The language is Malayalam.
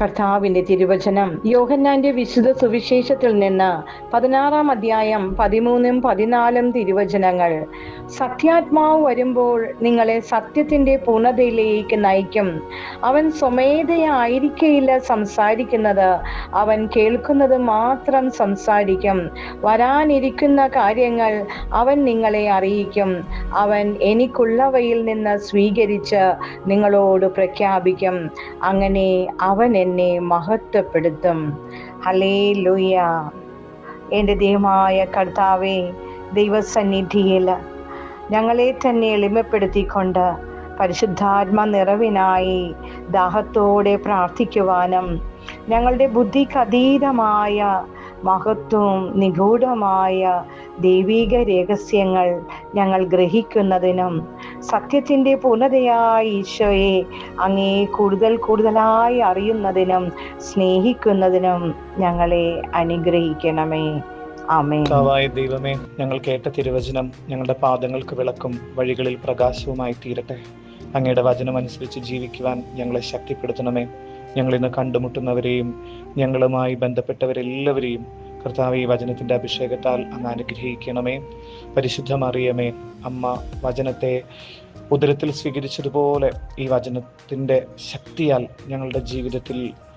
കർത്താവിന്റെ തിരുവചനം. യോഹന്നാന്റെ വിശുദ്ധ സുവിശേഷത്തിൽ നിന്ന് പതിനാറാം അധ്യായം പതിമൂന്നും പതിനാലും തിരുവചനങ്ങൾ. സത്യാത്മാവ് വരുമ്പോൾ നിങ്ങളെ സത്യത്തിന്റെ പൂർണതയിലേക്ക് നയിക്കും. അവൻ സ്വമേധയായിരിക്കയില്ല സംസാരിക്കുന്നത്. അവൻ കേൾക്കുന്നത് മാത്രം സംസാരിക്കും. വരാനിരിക്കുന്ന കാര്യങ്ങൾ അവൻ നിങ്ങളെ അറിയിക്കും. അവൻ എനിക്കുള്ളവയിൽ നിന്ന് സ്വീകരിച്ച് നിങ്ങളോട് പ്രഖ്യാപിക്കും. അങ്ങനെ അവൻ എന്നെ മഹത്വപ്പെടുത്തും. ഹലേ ലുയ എന്റെ ദൈവമായ കർത്താവെ ദൈവസന്നിധിയിൽ ഞങ്ങളെ തന്നെ എളിമപ്പെടുത്തിക്കൊണ്ട് പരിശുദ്ധാത്മ നിറവിനായി ദാഹത്തോടെ പ്രാർത്ഥിക്കുവാനും ഞങ്ങളുടെ ബുദ്ധിക്ക് അതീതമായ മഹത്വവും നിഗൂഢമായ ദൈവീക രഹസ്യങ്ങൾ ഞങ്ങൾ ഗ്രഹിക്കുന്നതിനും സത്യത്തിന്റെ പൂർണതയായ ഈശോയെ അങ്ങേ കൂടുതൽ കൂടുതലായി അറിയുന്നതിനും സ്നേഹിക്കുന്നതിനും ഞങ്ങളെ അനുഗ്രഹിക്കണമേ. കർത്താവായ ദൈവമേ ഞങ്ങൾ കേട്ട തിരുവചനം ഞങ്ങളുടെ പാദങ്ങൾക്ക് വിളക്കും വഴികളിൽ പ്രകാശവുമായി തീരട്ടെ. അങ്ങയുടെ വചനം അനുസരിച്ച് ജീവിക്കുവാൻ ഞങ്ങളെ ശക്തിപ്പെടുത്തണമേ. ഞങ്ങൾ ഇന്ന് കണ്ടുമുട്ടുന്നവരെയും ഞങ്ങളുമായി ബന്ധപ്പെട്ടവരെല്ലാവരെയും കർത്താവ് ഈ വചനത്തിന്റെ അഭിഷേകത്താൽ അങ്ങ് അനുഗ്രഹിക്കണമേ. പരിശുദ്ധമറിയമേ അമ്മ വചനത്തെ ഉദരത്തിൽ സ്വീകരിച്ചതുപോലെ ഈ വചനത്തിന്റെ ശക്തിയാൽ ഞങ്ങളുടെ ജീവിതത്തിൽ